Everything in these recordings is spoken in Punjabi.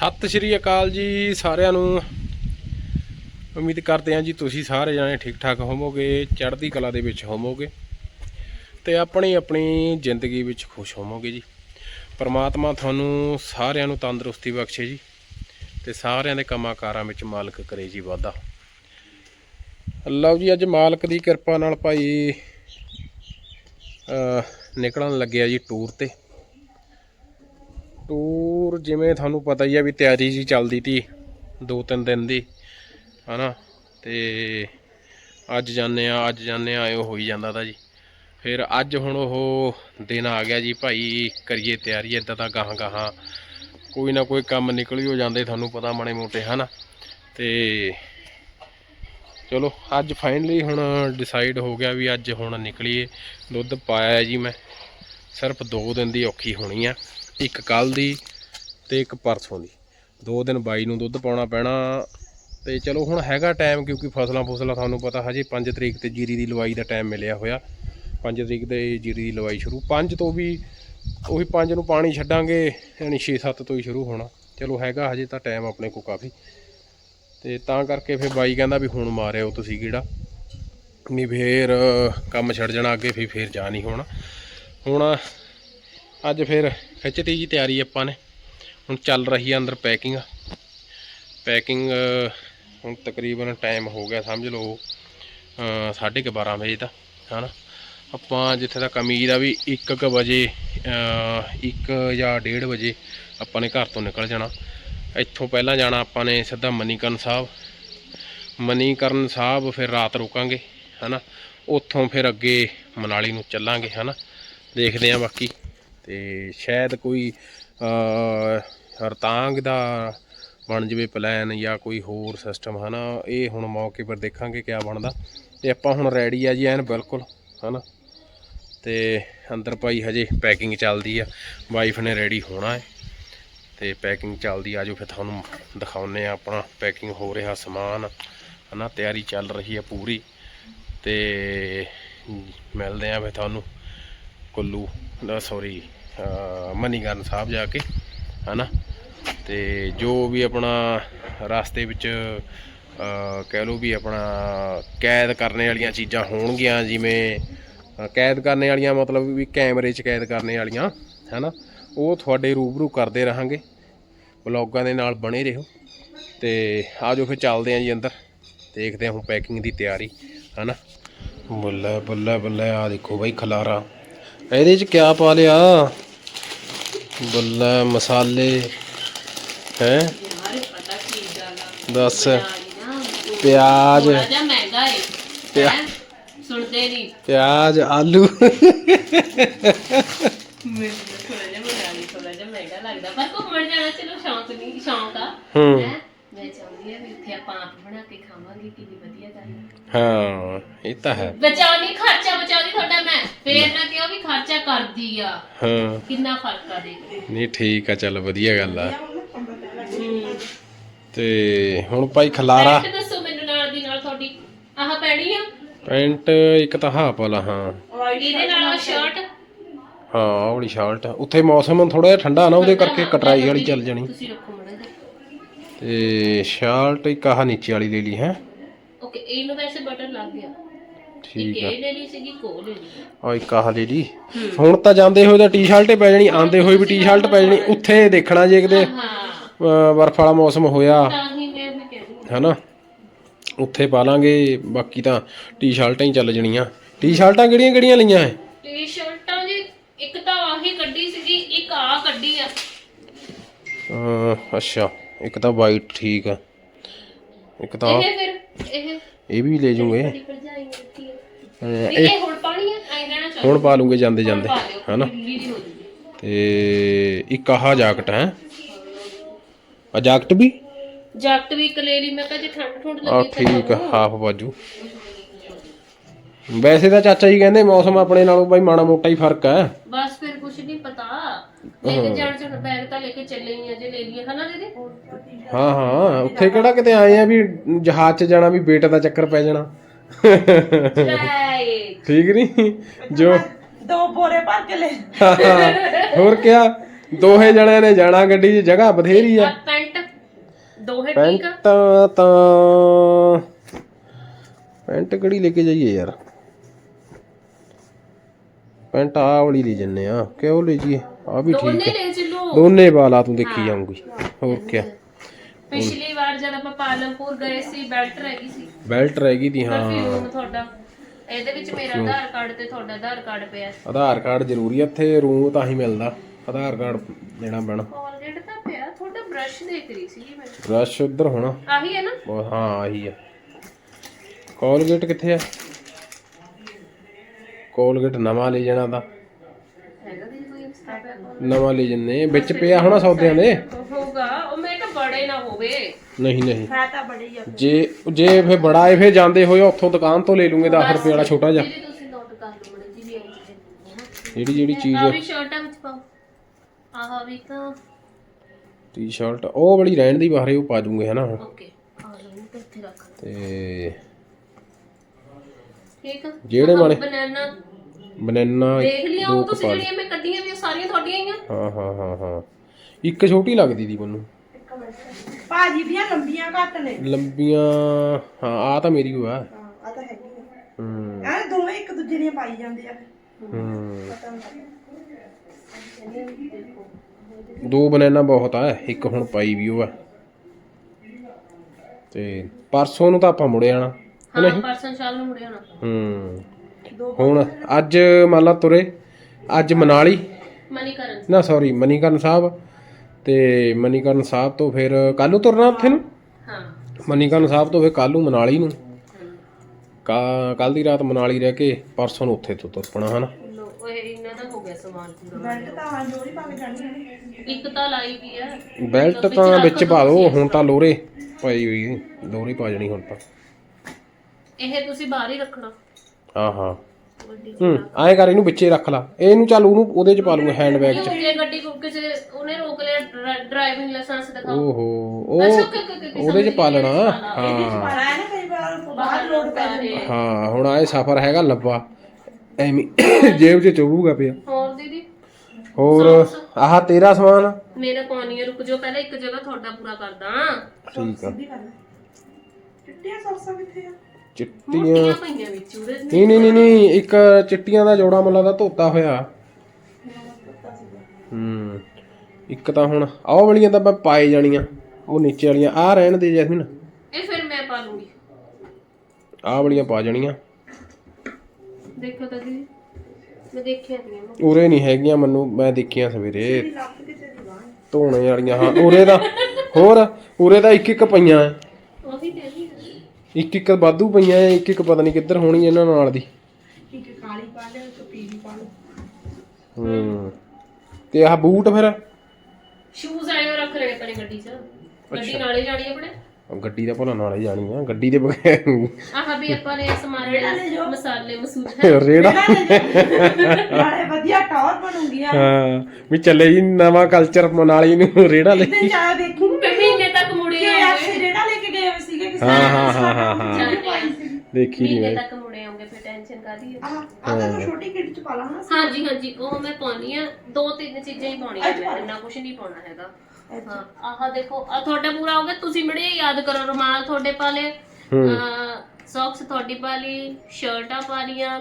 ਸਤਿ ਸ਼੍ਰੀ ਅਕਾਲ ਜੀ ਸਾਰਿਆਂ ਨੂੰ। ਉਮੀਦ ਕਰਦੇ ਹਾਂ ਜੀ ਤੁਸੀਂ ਸਾਰੇ ਜਾਣੇ ਠੀਕ ਠਾਕ ਹੋਵੋਗੇ, ਚੜ੍ਹਦੀ ਕਲਾ ਦੇ ਵਿੱਚ ਹੋਵੋਗੇ ਤੇ ਆਪਣੀ ਆਪਣੀ ਜ਼ਿੰਦਗੀ ਵਿੱਚ ਖੁਸ਼ ਹੋਵੋਗੇ ਜੀ। ਪਰਮਾਤਮਾ ਤੁਹਾਨੂੰ ਸਾਰਿਆਂ ਨੂੰ ਤੰਦਰੁਸਤੀ ਬਖਸ਼ੇ ਜੀ ਤੇ ਸਾਰਿਆਂ ਦੇ ਕੰਮਾਂ ਕਾਰਾਂ ਵਿੱਚ ਮਾਲਕ ਕਰੇ ਜੀ ਵਾਧਾ। ਲਓ ਜੀ, ਅੱਜ ਮਾਲਕ ਦੀ ਕਿਰਪਾ ਨਾਲ ਭਾਈ ਨਿਕਲਣ ਲੱਗਿਆ ਜੀ ਟੂਰ ਤੇ। ਟੂਰ ਜਿਵੇਂ ਤੁਹਾਨੂੰ ਪਤਾ ਹੀ ਆ ਵੀ ਤਿਆਰੀ ਜੀ ਚੱਲਦੀ ਤੀ, ਦੋ ਤਿੰਨ ਦਿਨ ਦੀ, ਹਨਾ? ਤੇ ਅੱਜ ਜਾਂਦੇ ਆ ਅੱਜ ਜਾਂਦੇ ਆ ਇਹੋ ਹੋਈ ਜਾਂਦਾ ਤਾ ਜੀ। ਫਿਰ ਅੱਜ ਹੁਣ ਉਹ ਦਿਨ ਆ ਗਿਆ ਜੀ, ਭਾਈ ਕਰੀਏ ਤਿਆਰੀ ਇਦਾਂ ਤਾਂ ਗਾਹਾਂ ਗਾਹਾਂ ਕੋਈ ਨਾ ਕੋਈ ਕੰਮ ਨਿਕਲ ਹੀ ਹੋ ਜਾਂਦੇ ਤੁਹਾਨੂੰ ਪਤਾ ਮਾੜੇ ਮੋਟੇ, ਹਨਾ? ਤੇ ਚਲੋ, ਅੱਜ ਫਾਈਨਲੀ ਹੁਣ ਡਿਸਾਈਡ ਹੋ ਗਿਆ ਵੀ ਅੱਜ ਹੁਣ ਨਿਕਲੀਏ। ਦੁੱਧ ਪਾਇਆ ਜੀ ਮੈਂ। ਸਿਰਫ 2 ਦਿਨ ਦੀ ਔਖੀ ਹੋਣੀ ਆ। ਇੱਕ ਕੱਲ ਦੀ ਤੇ ਇੱਕ ਪਰਸੋਂ ਦੀ। ਦੋ ਦਿਨ ਬਾਈ ਨੂੰ ਦੁੱਧ ਪਾਉਣਾ ਪੈਣਾ ਤੇ ਚਲੋ ਹੁਣ ਹੈਗਾ ਟਾਈਮ ਕਿਉਂਕਿ ਫਸਲਾਂ ਫੁਸਲਾਂ ਤੁਹਾਨੂੰ ਪਤਾ ਹਜੇ 5 ਤਰੀਕ ਤੇ ਜੀਰੀ ਦੀ ਲਵਾਈ ਦਾ ਟਾਈਮ ਮਿਲਿਆ ਹੋਇਆ। 5 ਤਰੀਕ ਤੇ ਜੀਰੀ ਦੀ ਲਵਾਈ ਸ਼ੁਰੂ। 5 ਤੋਂ ਵੀ ਉਹੀ 5 ਨੂੰ ਪਾਣੀ ਛੱਡਾਂਗੇ, ਯਾਨੀ 6-7 ਤੋਂ ਹੀ ਸ਼ੁਰੂ ਹੋਣਾ। ਚਲੋ ਹੈਗਾ ਹਜੇ ਤਾਂ ਟਾਈਮ ਆਪਣੇ ਕੋਲ ਕਾਫੀ। ਤੇ ਤਾਂ ਕਰਕੇ ਫਿਰ ਬਾਈ ਕਹਿੰਦਾ ਵੀ ਹੁਣ ਮਾਰਿਓ ਤੁਸੀਂ ਕਿਹੜਾ ਨਹੀਂ ਫੇਰ ਕੰਮ ਛੱਡ ਜਾਣਾ, ਅੱਗੇ ਫਿਰ ਫੇਰ ਜਾ ਨਹੀਂ ਹੋਣਾ। ਹੁਣ ਅੱਜ ਫਿਰ ਖਿੱਚਤੀ ਜੀ ਤਿਆਰੀ ਆਪਾਂ ਨੇ। ਹੁਣ ਚੱਲ ਰਹੀ ਹੈ ਅੰਦਰ ਪੈਕਿੰਗ ਪੈਕਿੰਗ ਹੁਣ ਤਕਰੀਬਨ ਟਾਈਮ ਹੋ ਗਿਆ ਸਮਝ ਲਓ ਅ, ਸਾਢੇ ਕੁ 12 ਵਜੇ ਦਾ ਹਨਾ। ਆਪਾਂ ਜਿੱਥੇ ਤੱਕ ਉਮੀਦ ਆ ਵੀ 1 ਵਜੇ 1 ਜਾਂ 1:30 ਵਜੇ ਆਪਾਂ ਨੇ ਘਰ ਤੋਂ ਨਿਕਲ ਜਾਣਾ। ਇੱਥੋਂ ਪਹਿਲਾਂ ਜਾਣਾ ਆਪਾਂ ਨੇ ਸਿੱਧਾ ਮਨੀਕਰਨ ਸਾਹਿਬ। ਮਨੀਕਰਨ ਸਾਹਿਬ ਫਿਰ ਰਾਤ ਰੁਕਾਂਗੇ ਹਨਾ। ਉੱਥੋਂ ਫਿਰ ਅੱਗੇ ਮਨਾਲੀ ਨੂੰ ਚੱਲਾਂਗੇ ਹਨਾ। ਦੇਖਦੇ ਆਂ ਬਾਕੀ। ਤੇ ਸ਼ਾਇਦ ਕੋਈ ਅ ਹਰਤਾਂਗ ਦਾ ਬਣ ਜਵੇ ਪਲਾਨ ਜਾਂ ਕੋਈ ਹੋਰ ਸਿਸਟਮ ਹਨਾ? ਇਹ ਹੁਣ ਮੌਕੇ ਪਰ ਦੇਖਾਂਗੇ ਕਿਆ ਬਣਦਾ। ਤੇ ਆਪਾਂ ਹੁਣ ਰੈਡੀ ਆ ਜੀ ਐਨ, ਬਿਲਕੁਲ, ਹਨਾ? ਤੇ ਅੰਦਰ ਭਾਈ ਹਜੇ ਪੈਕਿੰਗ ਚੱਲਦੀ ਆ। ਵਾਈਫ ਨੇ ਰੈਡੀ ਹੋਣਾ ਹੈ। ਤੇ ਪੈਕਿੰਗ ਚੱਲਦੀ ਆ। ਜੋ ਫਿਰ ਤੁਹਾਨੂੰ ਦਿਖਾਉਨੇ ਆ ਆਪਣਾ ਪੈਕਿੰਗ ਹੋ ਰਿਹਾ ਸਮਾਨ, ਹਨਾ? ਤਿਆਰੀ ਚੱਲ ਰਹੀ ਆ ਪੂਰੀ। ਤੇ ਮਿਲਦੇ ਆ ਫਿਰ ਤੁਹਾਨੂੰ। ਕੁੱਲੂ ਸੌਰੀ ਮਨੀਗਨ ਸਾਹਿਬ ਜਾ ਕੇ, ਹਨਾ? ਤੇ ਜੋ ਵੀ ਆਪਣਾ ਰਸਤੇ ਵਿੱਚ ਕਹਿ ਲਓ ਵੀ ਆਪਣਾ ਕੈਦ ਕਰਨੇ ਵਾਲੀਆਂ ਚੀਜ਼ਾਂ ਹੋਣਗੀਆਂ, ਜਿਵੇਂ ਕੈਦ ਕਰਨੇ ਵਾਲੀਆਂ ਮਤਲਬ ਵੀ ਕੈਮਰੇ 'ਚ ਕੈਦ ਕਰਨੇ ਵਾਲੀਆਂ, ਹਨਾ? ਉਹ ਤੁਹਾਡੇ ਰੂਬਰੂ ਕਰਦੇ ਰਹਾਂਗੇ। ਵਲੌਗਾਂ ਦੇ ਨਾਲ ਬਣੇ ਰਹੋ। ਤੇ ਆਜੋ ਫਿਰ ਚੱਲਦੇ ਆਂ ਜੀ ਅੰਦਰ। ਦੇਖਦੇ ਹਾਂ ਹੁਣ ਪੈਕਿੰਗ ਦੀ ਤਿਆਰੀ, ਹਨਾ? ਬੱਲੇ ਬੱਲੇ ਬੱਲੇ, ਆ ਦੇਖੋ ਬਾਈ ਖਲਾਰਾ। ਇਹਦੇ 'ਚ ਕਿਆ ਪਾ ਲਿਆ? ਬੱਲੇ ਮਸਾਲੇ ਹੈ? ਦੱਸ। ਪਿਆਜ਼। ਥੋੜਾ ਜਿਹਾ ਮਹਿੰਗਾ ਏ ਪਿਆ- ਹੈਂ? ਸੁਣਦੇ ਨਹੀਂ ਪਿਆਜ਼ ਆਲੂ। ਮੈਨੂੰ ਥੋੜਾ ਜਿਹਾ ਮਨਾਲੀ ਥੋੜਾ ਜਿਹਾ ਮਹਿੰਗਾ ਲੱਗਦਾ। ਪਰ ਘੁੰਮਣ ਜਾਣਾ ਚਲੋ ਸ਼ੌਂਕ ਨਹੀਂ ਸ਼ੌਂਕ ਆ ਹੂੰ। ਹੈਂ? ਮੈਂ ਚਾਹੁੰਦੀ ਆ ਵੀ ਉੱਥੇ ਆਪਾਂ ਆਪ ਬਣਾ ਕੇ ਖਾਵਾਂਗੇ ਕਿੰਨੀ ਵਧੀਆ ਗੱਲ ਆ ਹਾਂ ਇਹ ਤਾਂ ਹੈ। ਬਚਾਉਣੀ ਖਰਚਾ ਬਚਾਉਣੀ ਤੁਹਾਡਾ ਮੈਂ। ਫੇਰ ਨਾ ਕਿਉਂ ਵੀ ਖਰਚਾ ਕਰਦੀ ਆ। ਹਾਂ। ਕਿੰਨਾ ਫ਼ਰਕ ਆ ਦੇਖ। ਨਹੀਂ ਠੀਕ ਆ ਚੱਲ ਵਧੀਆ ਗੱਲ ਆ। ਤੇ ਹੁਣ ਭਾਈ ਖਲਾਰਾ। ਪੈਂਟ ਦੱਸੋ ਮੈਨੂੰ ਨਾਲ ਦੀ ਨਾਲ ਤੁਹਾਡੀ। ਆਹ ਪੈਣੀ ਆ? ਪੈਂਟ ਇੱਕ ਤਾਂ ਹਾਂ ਪਾਲਾ ਹਾਂ। ਇਹਦੇ ਨਾਲ ਸ਼ਰਟ ਹਾਂ ਵਾਲੀ ਸ਼ਰਟ ਉੱਥੇ ਮੌਸਮ ਥੋੜਾ ਜਿਹਾ ਠੰਡਾ ਨਾ ਉਹਦੇ ਕਰਕੇ ਕਟਰਾਈ ਵਾਲੀ ਚੱਲ ਜਾਣੀ। ਤੁਸੀਂ ਰੱਖੋ ਤੇ ਸ਼ਰਟ ਇੱਕ ਆਹ ਨੀਚੇ ਵਾਲੀ ਲੈ ਲਈ ਹੈ। ਓਕੇ ਇਹਨੂੰ ਵੈਸੇ ਬਟਨ ਲੱਗ ਗਿਆ। ਠੀਕ ਆ। ਇਹ ਲੈ ਲਈ ਸੀਗੀ ਕੋ ਲੈ ਲਈ। ਆ ਇੱਕ ਆਹ ਲੈ ਲਈ। ਹੁਣ ਤਾਂ ਜਾਂਦੇ ਹੋਏ ਤਾਂ ਟੀ-ਸ਼ਰਟ ਹੀ ਪੈ ਜਾਣੀ ਆਂਦੇ ਹੋਏ ਵੀ ਟੀ-ਸ਼ਰਟ ਪੈ ਜਾਣੀ ਉੱਥੇ ਦੇਖਣਾ ਜੇ ਕਿਤੇ ਬਰਫ਼ ਵਾਲਾ ਮੌਸਮ ਹੋਇਆ। ਤਾਂ ਹੀ ਮੈਂ ਮੈਂ ਕਹਿ ਰਹੀ ਹੈਨਾ? ਉੱਥੇ ਪਾ ਲਾਂਗੇ ਬਾਕੀ ਤਾਂ ਟੀ-ਸ਼ਰਟਾਂ ਹੀ ਚੱਲ ਜਣੀਆਂ। ਟੀ-ਸ਼ਰਟਾਂ ਕਿਹੜੀਆਂ ਕਿਹੜੀਆਂ ਲਈਆਂ ਹੈ ਟੀ-ਸ਼ਰਟਾਂ ਜੀ ਇੱਕ ਤਾਂ ਆਹੀ ਕੱਢੀ ਸੀਗੀ ਇੱਕ ਆ ਕੱਢੀ ਆ। ਅਹ, ਅੱਛਾ। ਇੱਕ ਤਾਂ ਵਾਈਟ ਠੀਕ ਆ। ਇੱਕ ਤਾਂ ਇਹ ਫਿਰ ਇਹ ਇਹ ਵੀ ਲੈ ਜੂਗੇ। ਇਹ ਹੁਣ ਪਾਣੀ ਹੈ ਐਂ ਰਹਿਣਾ ਚਾਹੀਦਾ। ਹੁਣ ਪਾ ਲੂੰਗੇ ਜਾਂਦੇ ਜਾਂਦੇ ਹੈਨਾ? ਤੇ ਇੱਕ ਆਹ ਜਾਕਟ ਹੈ। ਆ ਜਾਕਟ ਵੀ? ਜੈਕਟ ਵੀ ਇੱਕ ਲੈ ਲਈ ਮੈਂ ਕਿਹਾ ਜੇ ਠੰਡ ਠੁੰਡ ਆ ਲੱਗੇ ਠੀਕ ਆ ਹਾਫ ਬਾਜੂ ਵੈਸੇ ਤਾਂ ਚਾਚਾ ਜੀ ਕਹਿੰਦੇ ਮੌਸਮ ਆਪਣੇ ਨਾਲੋਂ ਬਾਈ ਮਾੜਾ ਮੋਟਾ ਹੀ ਫ਼ਰਕ ਹੈ। ਬਸ ਫਿਰ ਕੁਝ ਨਹੀਂ ਪਤਾ। ਹੀ। ਆ ਜੇ ਲੈ ਲਈਏ ਹਨਾ ਦੀਦੀ? ਹਾਂ ਹਾਂ ਉੱਥੇ ਕਿਹੜਾ ਕਿਤੇ ਆਏ ਆ ਵੀ ਜਹਾਜ਼ 'ਚ ਜਾਣਾ ਵੀ ਵੇਟ ਦਾ ਚੱਕਰ ਪੈ ਜਾਣਾ। ਠੀਕ ਨਹੀਂ ਜੋ ਦੋ ਬੋਰੇ ਭਰ ਕੇ ਲੈ ਹੋਰ ਕਿਆ? ਦੋਹੇ ਜਣਿਆਂ ਨੇ ਜਾਣਾ ਗੱਡੀ 'ਚ ਜਗ੍ਹਾ ਬਥੇਰੀ ਆ। ਆ ਪੈਂਟ ਦੋਹੇ ਠੀਕ ਆ। ਪੈਂਟਾਂ ਤਾਂ ਪੈਂਟ ਕਿਹੜੀ ਲੈ ਕੇ ਜਾਈਏ ਯਾਰ? ਪੈਂਟ ਆਹ ਵਾਲੀ ਲੈ ਜੰਨੇ ਆ ਕਿਉਂ ਲੈ ਜੀਏ ਆ ਵੀ ਠੀਕ ਦੋਨੇ ਹੈ ਲੈ ਚੱਲੋ। ਦੋਨੇ ਵਾਲਾ ਤੂੰ ਦੇਖੀ ਜਾਊਂਗੀ। ਹੋਰ ਕੀ ਪਿਛਲੀ ਵਾਰ ਜਦ ਆਪਾਂ ਪਾਲਮਪੁਰ ਗਏ ਸੀ ਬੈਲਟ ਰਹਿ ਗਈ ਸੀ। ਬੈਲਟ ਰਹਿ ਗਈ ਦੀ ਹਾਂ। ਪਰਫਿਊਮ ਤੁਹਾਡਾ ਇਹਦੇ ਵਿੱਚ ਮੇਰਾ ਆਧਾਰ ਕਾਰਡ ਤੇ ਤੁਹਾਡਾ ਆਧਾਰ ਕਾਰਡ ਪਿਆ। ਆਧਾਰ ਕਾਰਡ ਜ਼ਰੂਰੀ ਆ ਇੱਥੇ ਰੂਮ ਤਾਂ ਹੀ ਮਿਲਦਾ। ਆਧਾਰ ਕਾਰਡ ਦੇਣਾ ਪੈਣਾ। ਕੋਲਗੇਟ ਤਾਂ ਪਿਆ ਤੁਹਾਡਾ ਬ੍ਰਸ਼ ਦੇਖ ਰਹੀ ਸੀ ਮੈਂ। ਰਸ਼ ਉੱਧਰ ਹੋਣਾ। ਆਹੀ ਹੈ ਨਾ? ਹਾਂ ਆਹੀ ਆ। ਕੋਲਗੇਟ ਕਿੱਥੇ ਆ? ਕੋਲਗੇਟ ਨਵਾਂ ਲੈ ਜਾਣਾ ਤਾਂ। ਹੈਗਾ ਕੋਈ ਨਵਾਂ ਲੈ ਜੰਨੇ ਵਿੱਚ ਪਿਆ ਹੋਣਾ ਸੌਦਿਆਂ ਦੇ? ਹੋਗਾ ਉਹ ਮੈਂ ਕਿਹਾ ਬੜੇ ਨਾ ਹੋਵੇ। ਨਹੀਂ ਨਹੀਂ। ਹੈ ਤਾਂ ਬੜੀ ਆ ਜੇ ਜੇ ਫੇ ਬੜਾ ਏ ਫੇ ਜਾਂਦੇ ਹੋਏ ਉੱਥੋਂ ਦੁਕਾਨ ਤੋਂ ਲੈ ਲੂੰਗੇ 10 ਰੁਪਏ ਵਾਲਾ ਛੋਟਾ ਜਿਹਾ। ਜਿਹੜੀ ਤੁਸੀਂ ਨੋਟ ਕਰ ਲਓ ਮੜੇ ਜੀ ਵੀ ਆਈ ਚੀਜ਼ ਜਿਹੜੀ ਜਿਹੜੀ ਆ ਚੀਜ਼ ਵੀ ਸ਼ਰਟਾਂ ਵਿੱਚ ਪਾਓ। ਆਹ ਵੀ ਤਾਂ ਟੀ-ਸ਼ਰਟ ਉਹ ਬੜੀ ਰਹਿਣ ਦੀ ਬਾਹਰੇ ਉਹ ਪਾ ਜੂਗੇ ਹਨਾ ਓਕੇ। ਆ ਲਓ ਇਹਨੂੰ ਤਾਂ ਇੱਥੇ ਰੱਖ ਤੇ ਠੀਕ ਆ ਜਿਹੜੇ ਵਾਲੇ ਬਨਾਨਾ ਬਨਾਨਾ ਦੇਖ ਲਿਆ ਉਹ ਤੁਸੀਂ ਜਿਹੜੀਆਂ ਮੈਂ ਕੱਢੀਆਂ ਵੀ ਉਹ ਸਾਰੀਆਂ ਤੁਹਾਡੀਆਂ ਹੀ ਆ। ਹਾਂ ਹਾਂ ਹਾਂ ਹਾਂ। ਇੱਕ ਛੋਟੀ ਲੱਗਦੀ ਦੀ ਮੈਨੂੰ। ਭਾਜੀ ਦੀਆਂ ਲੰਬੀਆਂ ਘੱਟ ਨੇ। ਲੰਬੀਆਂ ਹਾਂ ਆ ਤਾਂ ਮੇਰੀ ਹੋਆ। ਹਾਂ ਆ ਤਾਂ ਹੈਗੀ ਆ। ਹੂੰ। ਇਹ ਦੋਵੇਂ ਇੱਕ ਦੂਜੇ ਦੀਆਂ ਪਾਈ ਜਾਂਦੇ ਆ। ਹੂੰ। ਦੋ ਬਨਾਨਾ ਬਹੁਤ ਆ ਇੱਕ ਹੁਣ ਪਾਈ ਵੀ ਉਹ ਆ ਤੇ ਪਰਸੋਂ ਨੂੰ ਤਾਂ ਆਪਾਂ ਮੁੜੇ ਆਣਾ ਹਾਂ ਪਰਸਨ ਸ਼ਾਮ ਨੂੰ ਮੁੜਿਆ ਹੋਣਾ ਹੂੰ। ਹੁਣ ਅੱਜ ਮੰਨ ਲਾ ਤੁਰੇ ਅੱਜ ਮਨਾਲੀ। ਮਨੀ ਕਰਨ ਨਾ ਸੌਰੀ ਮਨੀਕਰਨ ਸਾਹਿਬ। ਤੇ ਮਨੀਕਰਨ ਸਾਹਿਬ ਤੋਂ ਫਿਰ ਕੱਲ੍ਹ ਨੂੰ ਤੁਰਨਾ ਉੱਥੇ ਨੂੰ? ਹਾਂ। ਮਨੀਕਰਨ ਸਾਹਿਬ ਤੋਂ ਫਿਰ ਕੱਲ੍ਹ ਨੂੰ ਮਨਾਲੀ ਨੂੰ। ਕੱਲ ਦੀ ਰਾਤ ਮਨਾਲੀ ਰਹਿ ਕੇ ਪਰਸੋਂ ਨੂੰ ਉੱਥੇ ਤੋਂ ਤੁਰਪਣਾ ਹਨਾ? ਲੋ ਉਹ ਇਹਨਾਂ ਦਾ ਹੋ ਗਿਆ ਸਮਾਨ ਪੂਰਾ। ਬੈਲਟ ਤਾਂ ਹਾਂ ਜੋੜੀ ਪਾ ਕੇ ਜਾਣੀਆਂ ਨੇ ਇੱਕ ਤਾਂ ਲਾਈ ਵੀ ਆ। ਬੈਲਟ ਤਾਂ ਵਿੱਚ ਪਾ ਦੋ ਹੁਣ ਤਾਂ ਲੋਰੇ ਪਾਈ ਹੋਈ ਹੈ ਲੋਰੇ ਪਾ ਜਣੀ ਹੁਣ ਤਾਂ। ਇਹ ਤੁਸੀਂ ਬਾਹਰ ਹੀ ਰੱਖਣਾ। ਹਾਂ ਹਾਂ ਹੂੰ ਐਂ ਕਰ ਇਹਨੂੰ ਵਿੱਚੇ ਰੱਖ ਲਾ। ਇਹਨੂੰ ਚੱਲ ਉਹਨੂੰ ਉਹਦੇ ਚ ਪਾ ਲੂੰਗਾ ਹੈਂਡ ਬੈਗ ਚ। ਜੇ ਗੱਡੀ ਕੋ ਕਿਸੇ ਉਹਨੇ ਰੋਕ ਲਿਆ ਡਰਾਈਵਿੰਗ ਲਾਇਸੈਂਸ ਦਿਖਾਓ। ਓਹੋ ਉਹ ਉਹਦੇ ਚ ਪਾ ਲੈਣਾ। ਹਾਂ। ਆਇਆ ਨਾ ਕਈ ਵਾਰ ਬਾਹਰ ਲੋਡ ਪੈ ਜਾਂਦੀ ਹਾਂ ਹੁਣ ਆਏ ਸਫ਼ਰ ਹੈਗਾ ਲੰਬਾ ਐਵੇਂ ਜੇਬ 'ਚ ਚੁਭੂਗਾ ਪਿਆ। ਹੋਰ ਦੀਦੀ? ਹੋਰ ਆਹ ਤੇਰਾ ਸਮਾਨ? ਮੇਰੇ ਪਾਣੀ ਰੁਕ ਜਾਓ ਪਹਿਲਾਂ ਇੱਕ ਜਗ੍ਹਾ ਤੁਹਾਡਾ ਪੂਰਾ ਕਰਦਾ। ਠੀਕ ਆ। ਚਿੱਟੀਆਂ ਸਰਸਾਂ ਕਿੱਥੇ ਆ? ਚਿੱਟੀਆਂ ਪਈਆਂ ਵਿੱਚ ਉਹਦੇ ਨਹੀਂ ਨਹੀਂ ਨਹੀਂ ਨਹੀਂ ਇੱਕ ਚਿੱਟੀਆਂ ਦਾ ਜੋੜਾ ਮੁੱਲਾ ਦਾ ਧੋਤਾ ਹੋਇਆ। ਹੂੰ ਇੱਕ ਤਾਂ ਹੁਣ ਆਹ ਵਾਲੀਆਂ ਤਾਂ ਮੈਂ ਪਾਏ ਜਾਣੀਆਂ ਉਹ ਨੀਚੇ ਵਾਲੀਆਂ ਆਹ ਰਹਿਣ ਦੇ ਜੈਸਮੀਨ। ਇਹ ਫਿਰ ਮੈਂ ਪਾ ਲੂੰਗੀ। ਆਹ ਵਾਲੀਆਂ ਪਾ ਜਾਣੀਆਂ। ਦੇਖੋ ਤਾਂ ਦੀਦੀ ਮੈਂ ਦੇਖਿਆ ਨਹੀਂ। ਉਰੇ ਨਹੀਂ ਹੈਗੀਆਂ ਮੈਨੂੰ ਮੈਂ ਦੇਖੀਆਂ ਸਵੇਰੇ। ਧੋਣੇ ਵਾਲੀਆਂ ਹਾਂ ਉਰੇ ਦਾ ਹੋਰ ਉਰੇ ਦਾ ਇੱਕ ਇੱਕ ਪਈਆਂ। ਐ। ਇੱਕ ਇੱਕ ਵਾਧੂ ਪਈਆਂ ਐ, ਇੱਕ ਇੱਕ ਪਤਾ ਨਹੀਂ ਕਿੱਧਰ ਹੋਣੀ ਇਹਨਾਂ ਨਾਲ ਦੀ। ਇੱਕ ਕਾਲੀ ਪਾ ਲੈ ਇੱਕ ਪੀਲੀ ਪਾ ਲੈ ਹੂੰ ਤੇ ਆਹ ਬੂਟ ਫਿਰ? ਸ਼ੂਜ਼ ਆਏ ਰੱਖ ਲੈਣੇ ਆਪਣੇ ਗੱਡੀ 'ਚ। ਗੱਡੀ ਨਾਲੇ ਜਾਣੀ ਆਪਣੇ। ਗੱਡੀ ਦਾ ਭਲਾ ਨਾਲੇ ਜਾਣੀ ਆ ਗੱਡੀ ਦੇ ਬਗੈਰ ਆਹ ਵੀ ਆਪਾਂ ਨੇ ਸਮਾਨ ਮਸਾਲੇ ਮਸੂਲੇ ਰੇੜਾ? ਨਾਲੇ ਵਧੀਆ ਟੌਰ ਬਣੂਗੀ ਆ। ਹਾਂ ਵੀ ਚੱਲੇ ਜੀ ਨਵਾਂ ਕਲਚਰ ਮਨਾਲੀ ਨੂੰ ਰੇੜਾ ਲੈ ਤੇ ਜਾ। ਦੇਖੀ ਮਹੀਨੇ ਤੱਕ ਮੁੜੇ ਕਿ ਆਉਂਗੇ ਐਸੇ ਜਿਹੜਾ ਲੈ ਕੇ ਗਏ ਹੋਏ ਸੀਗੇ ਕਿਸੇ ਹਾਂ ਹਾਂ ਹਾਂ ਹਾਂ ਹਾਂ ਦੇਖੀ ਨਹੀਂ ਮਹੀਨੇ ਮੈਂ। ਤੱਕ ਮੁੜੇ ਆਉਂਗੇ ਫਿਰ ਟੈਨਸ਼ਨ ਕਾਦੀ ਹੈ ਆਹ ਤਾਂ ਛੋਟੀ ਕਿੱਟ ਚ ਪਾ ਲਾ ਨਾ। ਹਾਂਜੀ ਹਾਂਜੀ ਉਹ ਮੈਂ ਪਾਉਣੀ ਆ। ਦੋ ਤਿੰਨ ਚੀਜ਼ਾਂ ਹੀ ਪਾਉਣੀਆਂ ਮੈਂ ਇੰਨਾ ਕੁਝ ਨਹੀਂ ਪਾਉਣਾ ਹੈਗਾ। ਹਾਂ ਆਹ ਦੇਖੋ ਆ ਤੁਹਾਡਾ ਪੂਰਾ ਹੋ ਗਿਆ ਤੁਸੀਂ ਮੜੇ ਯਾਦ ਕਰੋ ਰੁਮਾਲ ਤੁਹਾਡੇ ਪਾ ਲਏ। ਸੌਕਸ ਤੁਹਾਡੀ ਪਾ ਲਈ ਸ਼ਰਟਾਂ ਪਾ ਲੀਆਂ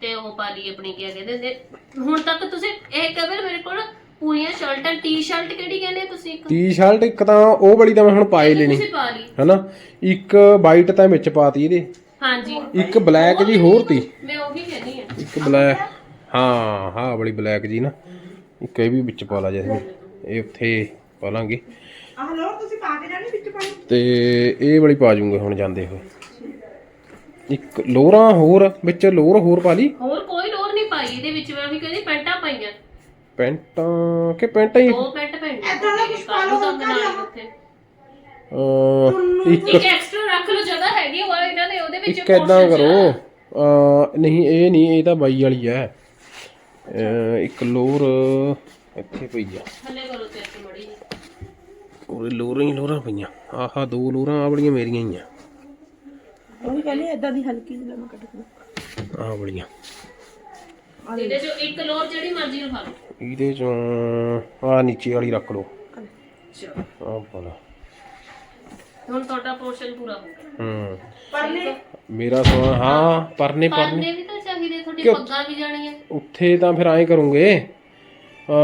ਤੇ ਉਹ ਪਾ ਲਈ ਆਪਣੀ ਕੀ ਕਹਿੰਦੇ ਹੁਣ ਤੱਕ ਤੁਸੀਂ ਇਹ ਕਵਰ ਮੇਰੇ ਕੋਲ ਪੂਰੀਆਂ ਸ਼ਰਟਾਂ ਟੀ-ਸ਼ਰਟ ਕਿਹੜੀ ਕਹਿੰਦੇ ਤੁਸੀਂ ਇੱਕ? ਟੀ-ਸ਼ਰਟ ਇੱਕ ਤਾਂ ਉਹ ਵਾਲੀ ਤਾਂ ਮੈਂ ਹੁਣ ਪਾਏ ਲੈਣੀ ਤੁਸੀਂ ਪਾ ਲਈ। ਹਨਾ? ਇੱਕ ਵਾਈਟ ਤਾਂ ਵਿੱਚ ਪਾਤੀ ਇਹਦੇ। ਹਾਂਜੀ। ਇੱਕ ਬਲੈਕ ਜੀ ਹੋਰ ਤੀ। ਮੈਂ ਉਹੀ ਕਹਿੰਦੀ ਆ। ਇੱਕ ਬਲੈਕ ਹਾਂ ਹਾਂ ਬੜੀ ਬਲੈਕ ਜੀ ਨਾ। ਇੱਕ ਇਹ ਵੀ ਵਿੱਚ ਪਾ ਲਾ ਜੈਸਮੀਨ ਇਹ ਉੱਥੇ ਪਾ ਲਾਂਗੇ। ਆਹ ਲੋ ਤੁਸੀਂ ਪਾ ਕੇ ਜਾਣੀ ਵਿੱਚ ਪਾਣੀ? ਤੇ ਇਹ ਵਾਲੀ ਪਾ ਜੂਗੇ ਹੁਣ ਜਾਂਦੇ ਹੋਏ। ਇੱਕ ਲੋਰਾਂ ਹੋਰ ਵਿੱਚ ਲੋਰ ਹੋਰ ਪਾ ਲਈ। ਹੋਰ ਕੋਈ ਲੋੜ ਨਹੀਂ ਪਾਈ ਇਹਦੇ ਵਿੱਚ ਮੈਂ ਉਹੀ ਕਹਿੰਦੀ ਪੈਂਟਾਂ ਪਾਈਆਂ ਪੈਂਟਾਂ ਕਿ ਪੈਂਟਾਂ ਹੀ? ਦੋ ਪੈਂਟ ਪੈਣੀਆਂ ਏਦਾਂ ਦਾ ਕੁਛ ਪਾ ਲਓ, ਕੱਲ੍ਹ ਨੂੰ ਤਾਂ ਉੱਥੇ। ਅਹ, ਇੱਕ ਇੱਕ ਐਕਸਟਰਾ ਰੱਖ ਲਓ ਜਗ੍ਹਾ ਹੈਗੀ ਹੋਰ ਇਹਨਾਂ ਦੇ ਉਹਦੇ ਵਿੱਚ ਇੱਕ ਏਦਾਂ ਕਰੋ ਅਹ, ਨਹੀਂ ਇਹ ਨਹੀਂ ਇਹ ਤਾਂ ਬਾਈ ਵਾਲੀ ਹੈ ਅਹ, ਇੱਕ ਲੋਰ ਇੱਥੇ ਪਈ ਆ। ਥੱਲੇ ਕਰੋ ਤੇ ਇੱਥੇ ਮੜੀ ਉਹ ਲੋਰਾਂ ਹੀ ਲੋਰਾਂ ਪਈਆਂ। ਆਹਾ ਦੋ ਲੋਰਾਂ ਆ ਬੜੀਆਂ ਮੇਰੀਆਂ ਹੀ ਆ। ਉਹ ਵੀ ਕਹਿੰਦੀ ਏਦਾਂ ਦੀ ਹਲਕੀ ਜਿਹੀ ਲੰਮਾ ਕੱਟ ਕੇ। ਆ ਬੜੀਆਂ ਇਹਦੇ ਚੋਂ ਇੱਕ ਲੋਰ ਜਿਹੜੀ ਮਰਜ਼ੀ ਰਖਾ ਲਓ। ਇਹਦੇ ਚੋਂ ਆ ਨੀਚੇ ਵਾਲੀ ਰੱਖ ਲਓ। ਚਲੋ ਆ ਬਣਾ ਹੁਣ ਤੁਹਾਡਾ ਪੋਰਸ਼ਨ ਪੂਰਾ ਹੋ ਗਿਆ। ਹੂੰ। ਪਰਲੇ ਮੇਰਾ ਸਮਾਨ ਹਾਂ ਪਰਨੇ ਪਰਨੇ ਪਰਨੇ। ਵੀ ਤਾਂ ਚਾਹੀਦੇ ਤੁਹਾਡੀ ਕਿਉਂ? ਪੱਗਾਂ ਵੀ ਜਾਣੀਆਂ। ਉੱਥੇ ਤਾਂ ਫਿਰ ਐਂ ਕਰੂੰਗੇ। ਆ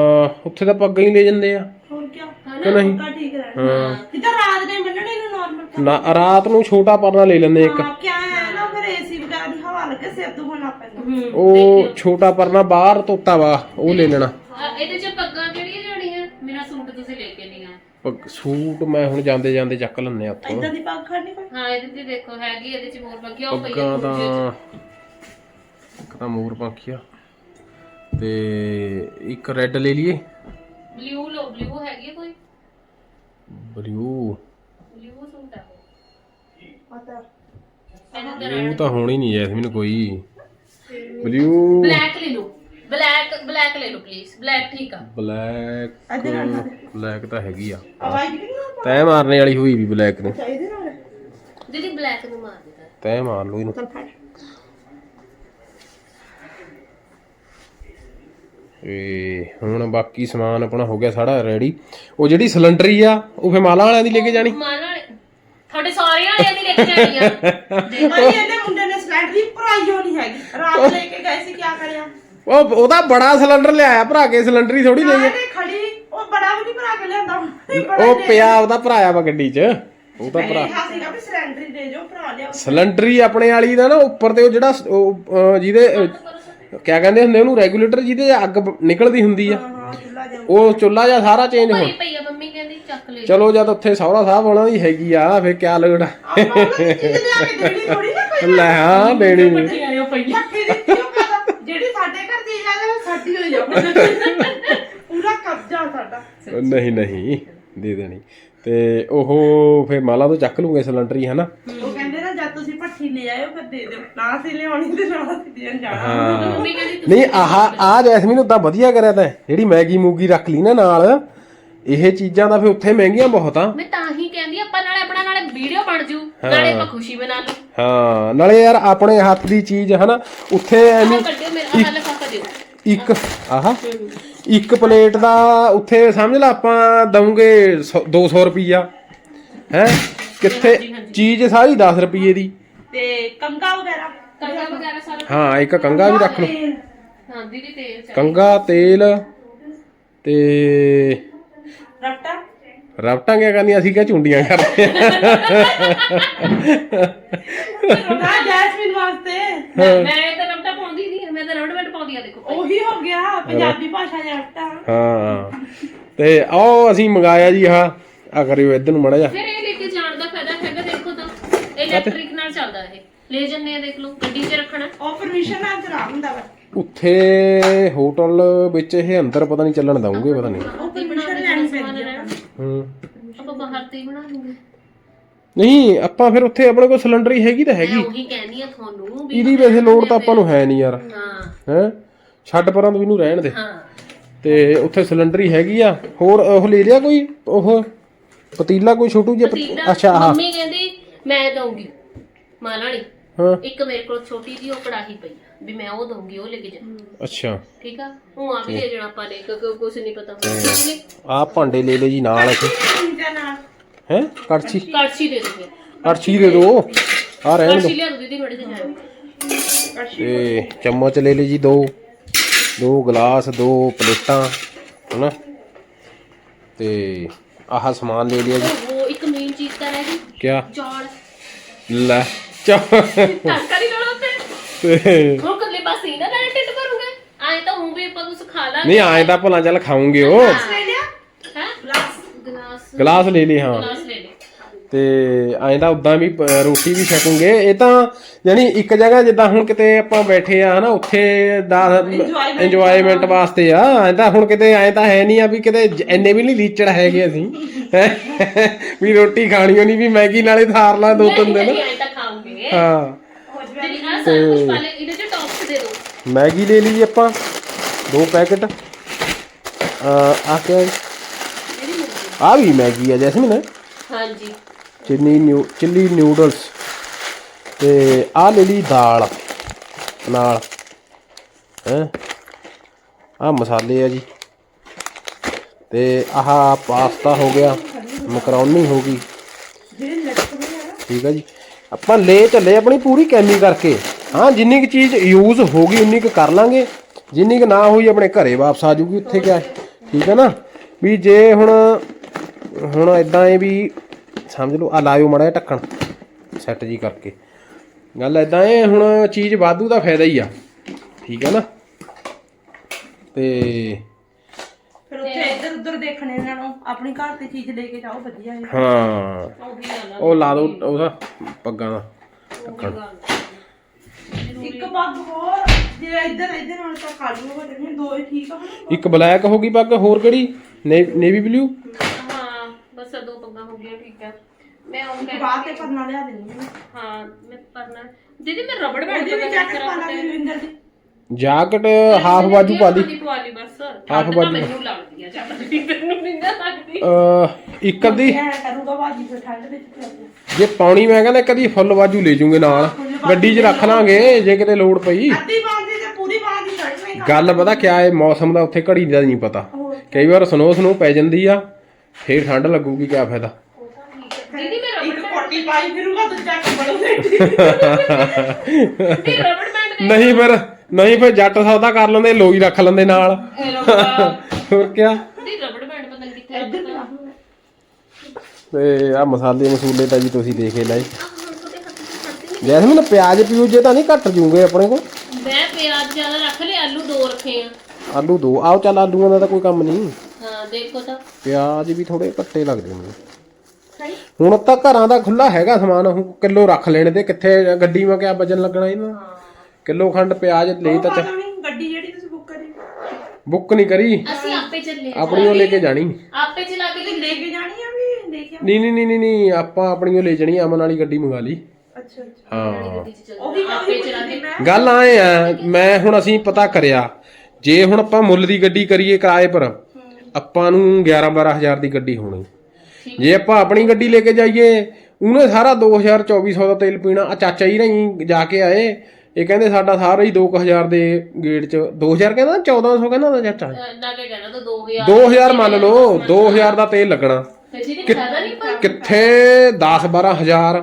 ਉੱਥੇ ਤਾਂ ਪੱਗਾਂ ਹੀ ਲੈ ਜਾਂਦੇ ਆ। ਹੋਰ ਕੀ ਕਿ ਨਹੀਂ? ਤਾਂ ਠੀਕ ਰਹਿਣਾ। ਹਾਂ। ਜਿੱਦਾਂ ਰਾਤ ਦੇ ਮੰਨਣੇ ਨੂੰ ਨਾਰਮਲ ਨਾ ਰਾਤ ਨੂੰ ਛੋਟਾ ਪਰਨਾ ਲੈ ਲੈਂਦੇ ਇੱਕ। ਹਾਂ ਕਿਆ ਹੈ ਨਾ ਫਿਰ ਏਸੀ ਵਗੈਰਾ ਦੀ ਹਵਾ ਲੱਗੇ ਸਿਰ ਦੁਖਣ ਲੱਗ ਪੈਂਦਾ ਉਹ ਛੋਟਾ ਪਰਨਾ ਬਾਹਰ ਤੋਤਾ ਵਾ ਉਹ ਲੈ ਲੈਣਾ। ਆ, ਇਹਦੇ ਚ ਪੱਗਾਂ ਕਿਹੜੀਆਂ ਜਾਣੀਆਂ? ਮੇਰਾ ਸੂਟ ਤੁਸੀਂ ਲੈ ਕੇ ਨਹੀਂ ਆਏ। ਪੱਗ- ਸੂਟ ਮੈਂ ਹੁਣ ਜਾਂਦੇ ਜਾਂਦੇ ਚੱਕ ਲੈਣੇ ਆ ਉੱਥੋਂ। ਇਦਾਂ ਦੀ ਪੱਗ ਖੜਨੀ ਕੋਈ? ਹਾਂ ਇਹਦੇ ਤੇ ਦੇਖੋ ਹੈਗੀ ਇਹਦੇ ਚ ਹੋਰ ਪੱਗੀਆਂ ਉਹ ਪੱਗਾਂ ਦੂਜੇ ਤਾਂ ਚ। ਇੱਕ ਤਾਂ ਮੋਰ ਪੰਖੀਆ। ਤੇ ਇੱਕ ਰੈੱਡ ਲੈ ਲਈਏ। ਬਲੂ ਲੋ ਬਲੂ ਹੈਗੀ ਆ ਕੋਈ? ਬਲੂ ਬਲੂ ਸੂਟ ਆ ਪਤਾ। ਇਹਦੇ ਬਲੂ ਤਾਂ ਹੋਣੀ ਨਹੀਂ ਜੈਸਮੀਨ ਕੋਈ। ਬਲੂ ਬਲੈਕ ਲੈ ਲਓ। ਬਲੈਕ ਬਲੈਕ ਲੈ ਲਓ ਪਲੀਜ਼ ਬਲੈਕ ਠੀਕ ਆ। ਬਲੈਕ ਇਹਦੇ ਨਾਲ ਬਲੈਕ ਤਾਂ ਹੈਗੀ ਆ। ਤੈ ਮਾਰਨੇ ਵਾਲੀ ਹੋਈ ਵੀ ਬਲੈਕ ਨੂੰ। ਦੀਦੀ ਬਲੈਕ ਨੂੰ ਮਾਰ ਦਿੱਤਾ ਤੈ ਮਾਰ ਲਓ ਇਹਨੂੰ। ਤੇ ਹੁਣ ਬਾਕੀ ਸਮਾਨ ਆਪਣਾ ਹੋ ਗਿਆ ਸਾਰਾ ਰੈਡੀ ਉਹ ਜਿਹੜੀ ਸਿਲੰਡਰੀ ਆ ਉਹ ਫੇ ਮਾਲਾ ਵਾਲਿਆਂ ਦੀ ਲੈ ਕੇ ਜਾਣੀ। ਮਾਰ ਵਾਲੇ ਤੁਹਾਡੇ ਸਾਰੇ ਵਾਲਿਆਂ ਦੀ ਲੈ ਕੇ ਜਾਣੀ ਆ। ਭਾਈ ਇਹਦੇ ਮੁੰਡੇ ਨੇ ਸਿਲੰਡਰ ਦੀ ਭਰਾਈ ਹੋਣੀ ਹੈਗੀ। ਰਾਤ ਲੈ ਕੇ ਗਏ ਸੀ ਕੀ ਕਰਿਆ? ਉਹ ਉਹਦਾ ਬੜਾ ਸਿਲੰਡਰ ਲਿਆਇਆ ਭਰਾ ਕੇ ਸਿਲੰਡਰੀ ਥੋੜੀ ਲਈ ਇਹਨੇ ਖੜੀ ਉਹ ਬੜਾ ਵੀ ਨਹੀਂ ਭਰਾ ਕੇ ਲਿਆਂਦਾ ਉਹ ਪਿਆ ਉਹਦਾ ਭਰਾਇਆ ਵਾ ਗੱਡੀ 'ਚ। ਉਹ ਤਾਂ ਭਰਾ। ਸੀਗਾ ਵੀ ਸਿਲੰਡਰ ਹੀ ਦੇ ਜੋ ਭਰਾ ਲਿਆ ਸਿਲੰਡਰੀ ਆਪਣੇ ਵਾਲੀ ਦਾ ਨਾ ਉੱਪਰ ਤੇ ਉਹ ਜਿਹੜਾ ਜਿਹਦੇ ਕਿਆ ਕਹਿੰਦੇ ਹੁੰਦੇ ਉਹਨੂੰ ਰੈਗੂਲੇਟਰ ਜਿਹਦੇ ਅੱਗ ਨਿਕਲਦੀ ਹੁੰਦੀ ਆ। ਹਾਂ ਚੁੱਲਾ ਜਾ ਉਹ ਚੁੱਲਾ ਜਾਂ ਸਾਰਾ ਚੇਂਜ ਹੋ ਮੰਮੀ। ਚੱਕ ਲੈ ਚਲੋ ਜਦ ਉੱਥੇ ਸਹੁਰਾ ਸਾਹਿਬ ਉਹਨਾਂ ਦੀ ਹੈਗੀ ਆ ਫੇ ਕਿਆ ਲੋੜ ਆ ਆਪਾਂ ਉਹਨਾਂ ਦੀ ਚੀਜ਼ ਲਿਆ ਕੇ ਦੇਣੀ ਥੋੜੀ ਨਾ ਕੋਈ ਲੈ ਹਾਂ ਦੇਣੀ ਨਹੀਂ ਆਇਓ ਜਿਹੜੀ ਸਾਡੇ ਘਰ ਦੀ ਆ ਉਹ ਸਾਡੀ ਹੋਈ ਜਾ ਪੂਰਾ ਕਬਜ਼ਾ ਸਾਡਾ। ਨਹੀਂ ਨਹੀਂ ਦੇ ਦੇਣੀ। ਤੇ ਉਹ ਫੇ ਮਾਲਾ ਤੋਂ ਚੱਕ ਲੂਗੇ ਸਿਲੰਡਰੀ ਹਨਾ? ਉਹ ਕਹਿੰਦੇ ਨਾ ਜਦ ਤੁਸੀਂ ਭੱਠੀ ਲੈ ਆਇਓ ਫਿਰ ਦੇ ਦਿਓ। ਨਾ ਅਸੀਂ ਲਿਆਉਣੀ ਤੇ ਨਾ ਅਸੀਂ ਦੇਣ ਜਾਣਾ। ਹਾਂ। ਮੰਮੀ ਕਹਿੰਦੀ ਤੁਸੀਂ ਨਹੀਂ ਆਹ ਆ ਜੈਸਮੀਨ ਉਦਾਂ ਵਧੀਆ ਕਰਿਆ ਤਾਂ। ਜਿਹੜੀ ਮੈਗੀ ਮੂਗੀ ਰੱਖ ਲਈ ਨਾ ਨਾਲ ਇਹ ਚੀਜ਼ਾਂ ਤਾਂ ਫੇ ਉੱਥੇ ਮਹਿੰਗੀਆਂ ਬਹੁਤ ਆ। ਮੈਂ ਤਾਂ ਹੀ ਕਹਿੰਦੀ ਆਪਾਂ ਨਾਲੇ ਆਪਣਾ ਨਾਲੇ ਵੀਡੀਓ ਬਣ ਜੂ ਨਾਲੇ ਆਪਾਂ ਖੁਸ਼ੀ ਮਨਾ ਲੂ। ਹਾਂ ਨਾਲੇ ਯਾਰ ਆਪਣੇ ਹੱਥ ਦੀ ਚੀਜ਼ ਹਨਾ ਉੱਥੇ ਐਵੇਂ ਕੱਢਿਓ ਮੇਰਾ ਆਹ ਲਿਫਾਫਾ ਦਿਓ। ਇੱਕ ਆਹ ਇੱਕ ਪਲੇਟ ਦਾ ਉੱਥੇ ਸਮਝ ਲਾ ਆਪਾਂ ਦਵਾਂਗੇ 200 ਰੁਪਈਆ ਹੈ ਕਿੱਥੇ ਚੀਜ਼ ਸਾਰੀ 10 ਰੁਪਏ ਦੀ। ਤੇ ਕੰਗਾ ਵਗੈਰਾ। ਕੰਗਾ ਵਗੈਰਾ ਸਾਰਾ ਹਾਂ ਇੱਕ ਕੰਗਾ ਵੀ ਰੱਖ ਲਓ। ਹਾਂ ਦੀਦੀ ਤੇਲ ਚ ਕੰਗਾ ਤੇਲ ਤੇ ਰਫਟਾ ਰਬਟਾਂ ਕਿਆ ਕਰਨੀਆਂ? ਅਸੀਂ ਕਿਆ ਚੁੰਡੀਆਂ ਕਰਦੇ ਨਾ ਜੈਸਮੀਨ ਵਾਸਤੇ। ਮੈਂ ਤਾਂ ਰਮਟਾ ਪਾਉਂਦੀ ਨਹੀਂ ਮੈਂ ਤਾਂ ਰਮਟ ਪਾਉਂਦੀ ਆ ਦੇਖੋ। ਉਹੀ ਹੋ ਗਿਆ ਪੰਜਾਬੀ ਭਾਸ਼ਾ ਦਾ ਰਫਟਾ ਹਾਂ। ਤੇ ਆਓ ਅਸੀਂ ਮੰਗਾਇਆ ਜੀ ਆਹ। ਆ ਕਰਿਓ ਇੱਧਰ ਨੂੰ ਮੜਾ ਜਾ ਫਿਰ ਇਹ ਲੈ ਕੇ ਜਾਣ ਦਾ ਫਾਇਦਾ ਹੈਗਾ ਦੇਖੋ ਤਾਂ। ਇਲੈਕਟ੍ਰਿਕ ਨਾਲ ਚੱਲਦਾ ਇਹ। ਲੈ ਜੰਨੇ ਆ ਦੇਖ ਲਓ ਗੱਡੀ 'ਚ ਰੱਖਣਾ। ਉਹ ਪਰਮਿਸ਼ਨ ਨਾਲ ਚਲਾ ਹੁੰਦਾ ਵਾ। ਉੱਥੇ ਹੋਟਲ ਵਿੱਚ ਇਹ ਅੰਦਰ ਪਤਾ ਨਹੀਂ ਚੱਲਣ ਦਊਂਗੇ ਪਤਾ ਨਹੀਂ। ਉਹ ਪਰਮਿਸ਼ਨ ਲੈਣੀ ਪੈਂਦੀ ਆ। ਹੂੰ। ਆਪਾਂ ਬਾਹਰ ਤੇ ਹੀ ਬਣਾ ਲੂਗੇ ਨਹੀਂ ਆਪਾਂ ਫਿਰ ਉੱਥੇ ਆਪਣੇ ਕੋਲ ਸਿਲੰਡਰ ਹੀ ਹੈਗੀ ਤਾਂ ਹੈਗੀ। ਮੈਂ ਉਹੀ ਕਹਿੰਦੀ ਆ ਤੁਹਾਨੂੰ ਵੀ ਇਹਦੀ ਵੈਸੇ ਲੋੜ ਤਾਂ ਆਪਾਂ ਨੂੰ ਹੈ ਨਹੀਂ ਯਾਰ। ਹਾਂ। ਹੈ? ਛੱਡ ਪਰਾਂ ਤੋਂ ਇਹਨੂੰ ਰਹਿਣ ਦੇ। ਹਾਂ। ਤੇ ਉੱਥੇ ਸਿਲੰਡਰ ਹੀ ਹੈਗੀ ਆ। ਹੋਰ ਉਹ ਲੈ ਲਿਆ ਕੋਈ? ਉਹ ਪਤੀਲਾ ਕੋਈ ਛੋਟੂ ਜਿਹਾ? ਪਤੀਲਾ ਅੱਛਾ ਆਹ। ਮੰਮੀ ਕਹਿੰਦੀ ਮੈਂ ਦਊਂਗੀ। ਮਾਲਾਣੀ ਹਾਂ। ਇੱਕ ਮੇਰੇ ਕੋਲ ਛੋਟੀ ਜੀ ਉਹ ਕੜਾਹੀ ਪਈ ਆ। ਵੀ ਮੈਂ ਉਹ ਦਊਂਗੀ ਉਹ ਲੈ ਕੇ ਜਾ। ਅੱਛਾ। ਠੀਕ ਆ? ਉਹ ਆ ਵੀ ਲੈ ਜਾਣਾ ਆਪਾਂ ਨੇ ਕਿਉਂਕਿ ਕੁਝ ਨਹੀਂ ਪਤਾ? ਆਹ ਭਾਂਡੇ ਲੈ ਲੈ ਜੀ ਨਾਲ ਅਸੀਂ। ਹੈ? ਕੜਛੀ? ਕੜਛੀ ਦੇ ਦਿਓ ਕੜਛੀ ਦੇ ਦਿਓ ਆ ਰਹਿਣ ਕੜਛੀ ਦੋ। ਲਿਆ ਦਿਓ ਦੀਦੀ ਤੇ ਜਾਓ ਤੇ ਚਮਚ ਲੈ ਲਈ ਜੀ ਦੋ। ਦੋ ਗਲਾਸ ਦੋ ਪਲੇਟਾਂ ਹਨਾ? ਤੇ ਆਹ ਸਮਾਨ ਲੈ ਲਿਆ ਜੀ। ਉਹ ਇੱਕ ਮੇਨ ਚੀਜ਼ ਤਾਂ ਰਹਿ ਗਈ। ਕਿਆ? ਚੌਲ। ਲੈ ਚਾ ਤੜਕਾ ਨਹੀਂ ਲਾਉਣਾ? ਤੇ ਹੁਣ ਕੱਲੇ ਪਾਸੇ ਹੀ ਨਾ ਲੈਣਾ ਢਿੱਡ ਭਰੂਗੇ ਆਏ ਤਾਂ ਹੁਣ ਵੀ ਆਪਾਂ ਲਾਂਗੇ। ਨਹੀਂ ਆਏ ਤਾਂ ਭਲਾ ਚੱਲ ਖਾਉਂਗੇ ਉਹ। ਲੈ ਲਿਆ? ਹੈ? ਗਲਾਸ ਗਲਾਸ ਗਲਾਸ ਲੈ ਲਈ ਹਾਂ। ਗਲਾਸ ਲੈ ਲੈ ਤੇ ਐਂ ਤਾਂ ਉਦਾਂ ਵੀ ਰੋਟੀ ਵੀ ਛਕੂਗੇ। ਇਹ ਤਾਂ ਯਾਨੀ ਇੱਕ ਜਗ੍ਹਾ ਜਿੱਦਾਂ ਹੁਣ ਕਿਤੇ ਆਪਾਂ ਬੈਠੇ ਆ ਹਨਾ ਉੱਥੇ ਦਾ Enjoyment ਇੰਜੋਇਮੈਂਟ ਵਾਸਤੇ। ਆ। ਐਂ ਤਾਂ ਹੁਣ ਕਿਤੇ ਐਂ ਤਾਂ ਹੈ ਨਹੀਂ ਆ ਵੀ ਕਿਤੇ ਜ- ਇੰਨੇ ਵੀ ਨਹੀਂ ਲੀਚੜ ਹੈਗੇ ਅਸੀਂ। ਹੈਂ। ਵੀ ਰੋਟੀ ਖਾਣੀ ਹੋਣੀ ਵੀ ਮੈਗੀ ਨਾਲੇ ਥਾਰ ਲਾ ਦੋ ਤਿੰਨ ਦਿਨ। ਨਹੀਂ ਆਏ ਤਾਂ ਖਾਓਗੇ ਹਾਂ। ਜਿਹੜੀ ਆ ਸਾਰਾ ਕੁਝ ਪਾ ਲੈ ਇਹਦੇ ਚ ਟੌਪਸ ਦੇ ਦਿਓ ਮੈਗੀ ਲੈ ਲਈ ਜੀ ਆਪਾਂ ਦੋ ਪੈਕੇਟ। ਆ ਕਿਆ ਹੈ? ਆ ਵੀ ਮੈਗੀ ਆ ਜੈਸਮੀਨ। ਹਾਂਜੀ। ਚਿੱਲੀ ਨਿਊ ਚਿੱਲੀ ਨਿਊਡਲਸ ਤੇ ਆ ਲੈ ਲਈ ਦਾਲ ਨਾਲ। ਹੈ? ਆ ਮਸਾਲੇ ਆ ਜੀ। ਤੇ ਆਹ ਪਾਸਤਾ ਹੋ ਗਿਆ ਮਕਰੋਨੀ ਹੋ ਗਈ। ਜਿਹੜੇ ਠੀਕ ਆ ਜੀ। ਆਪਾਂ ਲੈ ਚੱਲੇ ਆਪਣੀ ਪੂਰੀ ਕੈਮੀ ਕਰਕੇ। ਹਾਂ, ਜਿੰਨੀ ਕੁ ਚੀਜ਼ ਯੂਜ਼ ਹੋ ਗਈ ਉਨੀ ਕੁ ਕਰ ਲਾਂਗੇ। ਜਿੰਨੀ ਕੁ ਨਾ ਹੋਈ, ਆਪਣੇ ਘਰੇ ਵਾਪਸ ਆ ਜੂਗੀ ਉੱਥੇ ਕਿਆ। ਠੀਕ ਹੈ ਨਾ? ਵੀ ਜੇ ਹੁਣ ਹੁਣ ਇਦਾਂ ਏ ਵੀ, ਸਮਝ ਲਓ, ਆ ਲਾਇਓ ਮੜਾ ਢੱਕਣ ਸੈੱਟ ਜੀ ਕਰਕੇ। ਗੱਲ ਇਦਾਂ ਏ, ਹੁਣ ਚੀਜ਼ ਵਾਧੂ ਦਾ ਫਾਇਦਾ ਹੀ ਆ। ਠੀਕ ਹੈ ਨਾ? ਤੇ ਫਿਰ ਉੱਥੇ ਇੱਧਰ ਉੱਧਰ ਦੇਖਣੇ ਨਾਲੋਂ ਆਪਣੀ ਘਰ ਦੀ ਚੀਜ਼ ਲੈ ਕੇ ਜਾਓ ਵਧੀਆ ਹੈ ਹਾਂ। ਉਹੀ ਗੱਲ ਆ ਉਹ ਲਾ ਦੋ ਉਹਦਾ ਪੱਗਾਂ ਦਾ ਉਹੀ ਗੱਲ ਆ। ਇੱਕ ਪੱਗ ਹੋਰ ਜੇ ਇੱਧਰ ਇੱਧਰ ਨਾਲ ਤਾਂ ਖਾਲੀ ਹੋ ਜਾਣੀ ਦੋ ਹੀ ਠੀਕ ਆ ਹਨਾ ਇੱਕ ਬਲੈਕ ਹੋ ਗਈ ਪੱਗ ਹੋਰ ਕਿਹੜੀ? ਨੇਵੀ ਬਲੂ ਹਾਂ ਬਸ ਆਹ ਦੋ ਪੱਗਾਂ ਹੋ ਗਈਆਂ ਠੀਕ ਆ। ਮੈਂ ਉਹ ਬਾਅਦ ਤੇ ਪਰਨਾ ਲਿਆ ਦਿੰਦੀ ਹਾਂ। ਹਾਂ ਮੈਂ ਪਰਨਾ ਦੀਦੀ ਮੈਂ ਰਬੜ ਬੈਂਡ ਉਹਦੀ ਵੀ ਜੈਕਟ ਪਾ ਲਾਂਗੇ ਰਵਿੰਦਰ ਦੀ। ਜਾਕਟ ਹਾਫ ਬਾਜੂ ਪਾ ਲਈ ਪਵਾ ਲਈ ਬਸ। ਹਾਫ ਬਾਜੂ। ਮੈਨੂੰ ਲੱਗਦੀ ਆ ਚੱਲ ਤੈਨੂੰ ਨਹੀਂ ਨਾ ਲੱਗਦੀ। ਅਹ ਇੱਕ ਅੱਧੀ ਐ ਕਰੂਗਾ ਬਾਜੀ ਫਿਰ ਠੰਡ ਵਿੱਚ ਫਿਰ ਜੇ ਪਾਉਣੀ ਮੈਂ ਕਹਿੰਦਾ ਕਦੀ ਫੁੱਲ ਬਾਜੂ ਲੈ ਜੂਗੇ ਨਾਲ। ਗੱਡੀ 'ਚ ਰੱਖ ਲਾਂਗੇ ਜੇ ਕਿਤੇ ਲੋੜ ਪਈ। ਅੱਧੀ ਤੇ ਪੂਰੀ ਗੱਲ ਪਤਾ ਕਿਆ ਹੈ ਮੌਸਮ ਦਾ ਉੱਥੇ ਘੜੀ ਦਾ ਨਹੀਂ ਪਤਾ। ਕਈ ਵਾਰ ਸਨੋ ਸਨੋ ਪੈ ਜਾਂਦੀ ਆ ਫੇਰ ਠੰਡ ਲੱਗੂਗੀ ਕਿਆ ਫਾਇਦਾ। ਦੀਦੀ ਮੈਂ ਇੱਕ ਰਬੜ ਕੋਟੀ ਪਾਈ ਫਿਰੂਗਾ ਦੂਜਾ ਕੱਪੜਾ ਦੇ ਨਹੀਂ ਫਿਰ ਨਹੀਂ ਫਿਰ ਜੱਟ ਸੌਦਾ ਕਰ ਲੈਂਦੇ ਲੋਈ ਰੱਖ ਲੈਂਦੇ ਨਾਲ। ਹੋਰ ਕਿਆ? ਦੀ ਰਬੜ ਬੈਂਡ ਪਤਾ ਨਹੀਂ ਕਿੱਥੇ ਰੱਖਦਾ ਤੇ ਆ ਮਸਾਲੇ ਮਸੂਲੇ ਤਾਂ ਜੀ ਤੁਸੀਂ ਦੇਖੇ ਲਏ। ਫੜਦੀ ਨਹੀਂ ਜੈਸਮੀਨ ਪਿਆਜ਼ ਪਿਊ ਜੇ ਤਾਂ ਨਹੀਂ ਘੱਟ ਜੂਗੇ ਆਪਣੇ ਕੋਲ? ਮੈਂ ਪਿਆਜ਼ ਜ਼ਿਆਦਾ ਰੱਖ ਲਏ ਆਲੂ ਦੋ ਰੱਖੇ ਆ। ਆਲੂ ਦੋ। ਆਓ ਚੱਲ ਆਲੂਆਂ ਦਾ ਤਾਂ ਕੋਈ ਕੰਮ ਨਹੀਂ। ਹਾਂ ਦੇਖੋ ਤਾਂ। ਪਿਆਜ਼ ਵੀ ਥੋੜੇ ਘੱਟੇ ਲੱਗਦੇ ਨੇ ਹੁਣ ਤਾਂ ਘਰਾਂ ਦਾ ਖੁੱਲਾ ਹੈਗਾ ਸਮਾਨ ਉਹ ਕਿਲੋ ਰੱਖ ਲੈਣੇ ਤੇ ਕਿੱਥੇ ਗੱਡੀ ਮਾ ਕਿਆ ਵਜਨ ਲੱਗਣਾ ਇਹਨਾਂ? ਕਿਲੋ ਖੰਡ ਪਿਆਜ਼ ਲੈ ਤਾਂ ਨਹੀਂ ਗੱਡੀ ਜਿਹੜੀ ਤੁਸੀਂ ਬੁੱਕ ਕਰੀ। ਬੁੱਕ ਨਹੀਂ ਕਰੀ? ਅਸੀਂ ਆਪੇ ਚੱਲੇ ਆ। ਆਪਣੀ ਉਹ ਲੈ ਕੇ ਜਾਣੀ। ਆਪੇ ਚਲਾ ਕੇ ਲੈ ਕੇ ਜਾਣੀ ਆ ਵੀ ਲੈ ਕੇ ਨਹੀਂ ਨਹੀਂ ਨਹੀਂ ਨਹੀਂ ਨਹੀਂ ਆਪਾਂ ਆਪਣੀ ਉਹ ਲੈ ਜਾਣੀ ਅਮਨ ਵਾਲੀ ਗੱਡੀ ਮੰਗਾ ਲਈ। ਅੱਛਾ ਅੱਛਾ। ਹਾਂ। ਗੱਡੀ 'ਚ ਚੱਲ ਉਹੀ ਗੱਲ ਆਪੇ ਹੀ ਚਲਾ ਕੇ ਮੈਂ। ਗੱਲ ਆਏ ਆ ਮੈਂ ਹੁਣ ਅਸੀਂ ਪਤਾ ਕਰਿਆ ਜੇ ਹੁਣ ਆਪਾਂ ਮੁੱਲ ਦੀ ਗੱਡੀ ਕਰੀਏ ਕਿਰਾਏ ਪਰ ਆਪਾਂ ਨੂੰ 11 12000 ਦੀ ਗੱਡੀ ਹੋਣੀ। ਜੇ ਆਪਾਂ ਆਪਣੀ ਗੱਡੀ ਲੈ ਕੇ ਜਾਈਏ ਉਹਨੇ ਸਾਰਾ 2000 2400 ਦਾ ਤੇਲ ਪੀਣਾ ਆ ਚਾਚਾ ਜੀ ਰਹੀ ਜਾ ਕੇ ਆਏ ਇਹ ਕਹਿੰਦੇ ਸਾਡਾ ਸਾਰਾ ਹੀ 2000 ਦੇ ਗੇਟ ਚ 2000 ਕਹਿੰਦਾ 1400 ਕਹਿੰਦਾ ਉਹਦਾ ਚਾਚਾ। ਨਾ ਕੇ ਕਹਿਣਾ ਤਾਂ 2000 2000 ਮੰਨ ਲਓ 2000 ਦਾ ਤੇਲ ਲੱਗਣਾ। ਪਰ ਕਿੱਥੇ 10 12000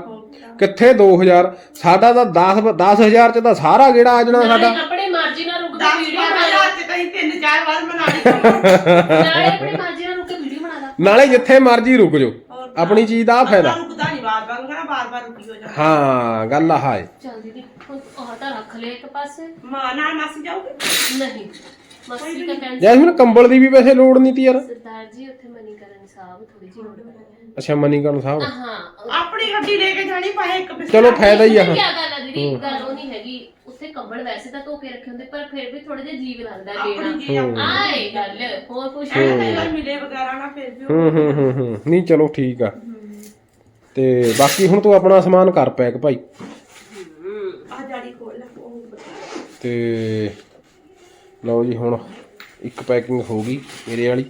ਕਿੱਥੇ 2000 ਸਾਡਾ ਤਾਂ 10 10000 ਚ ਤਾਂ ਸਾਰਾ ਗੇੜਾ ਆ ਜਾਣਾ ਸਾਡਾ। ਨਾਲੇ ਆਪਣੇ ਮਰਜ਼ੀ ਨਾਲ ਰੁਕ ਕੇ 10 ਵੀਡੀਓ ਬਣਾ ਲਾ ਤਿੰਨ ਚਾਰ ਵਾਰ ਮਨਾ ਲਈ ਨਾਲੇ ਆਪਣੀ ਮਰਜ਼ੀ ਨਾਲ ਰੁਕ ਕੇ ਵੀਡੀਓ ਬਣਾ ਲਾ ਨਾਲੇ ਜਿੱਥੇ ਮਰਜ਼ੀ ਰੁਕ ਜਾਓ। ਆਪਣੀ ਚੀਜ਼ ਦਾ ਆਹ ਫਾਇਦਾ। ਰੁਕਦਾ ਨਹੀਂ ਬਾਰ ਬਾਰ ਕਹਿੰਦਾ ਬਾਰ ਬਾਰ ਰੁਕੀ ਹੋ ਗੱਲ ਆਹ ਹੈ। ਚੱਲ ਦੀਦੀ। ਹੁਣ ਆਹ ਤਾਂ ਰੱਖ ਲਿਆ ਇੱਕ ਪਾਸੇ। ਮਾਂ ਨਾਲ ਮਾਸੀ ਜਾਊਗੀ? ਨਹੀਂ ਮਸਤੀ ਜੈਸਮੀਨ ਕੰਬਲ ਦੀ ਵੀ ਵੈਸੇ ਲੋੜ ਨਹੀਂ ਤੀ ਯਾਰ। ਸਰਦਾਰ ਜੀ ਉੱਥੇ ਮਨੀ ਕਰਨ ਸਾਹਿਬ ਥੋੜੀ ਜਿਹੀ ਲੋੜ ਪੈਣੀ ਅੱਛਾ ਮਨੀਕਰਨ ਸਾਹਿਬ। ਹਾਂ ਆਪਣੀ ਗੱਡੀ ਲੈ ਕੇ ਜਾਣੀ ਪਾਏ ਇੱਕ ਬਿਸਕੁਟ ਚਲੋ ਫਾਇਦਾ ਹੀ ਆ ਕੀ ਗੱਲ ਆ ਦੀਦੀ ਗੱਲ ਉਹ ਨਹੀਂ ਹੈਗੀ। ਉੱਥੇ ਕੰਬਲ ਵੈਸੇ ਤਾਂ ਧੋ ਕੇ ਰੱਖੇ ਹੁੰਦੇ ਪਰ ਫਿਰ ਵੀ ਥੋੜਾ ਜਿਹਾ ਜੀਵ ਲੱਗਦਾ ਆਪਣੀ ਲੈਣਾ ਜੀ ਆਪਣੀ। ਆਏ ਗੱਲ ਹੋਰ ਕੁਛ ਵਾਰ ਮਿਲੇ ਵਗੈਰਾ ਨਾ ਫਿਰ ਵੀ ਹੂੰ ਹੂੰ ਹੂੰ ਹੂੰ। ਨਹੀਂ ਚਲੋ ਠੀਕ ਆ। ਤੇ ਬਾਕੀ ਹੁਣ ਤੂੰ ਆਪਣਾ ਸਮਾਨ ਕਰ ਪੈਕ ਭਾਈ ਆ ਜਾੜੀ ਖੋਲ ਲੈ ਉਹ ਬਤਾ। ਤੇ ਲਓ ਜੀ ਹੁਣ ਇੱਕ ਪੈਕਿੰਗ ਹੋ ਗਈ ਮੇਰੇ ਵਾਲੀ।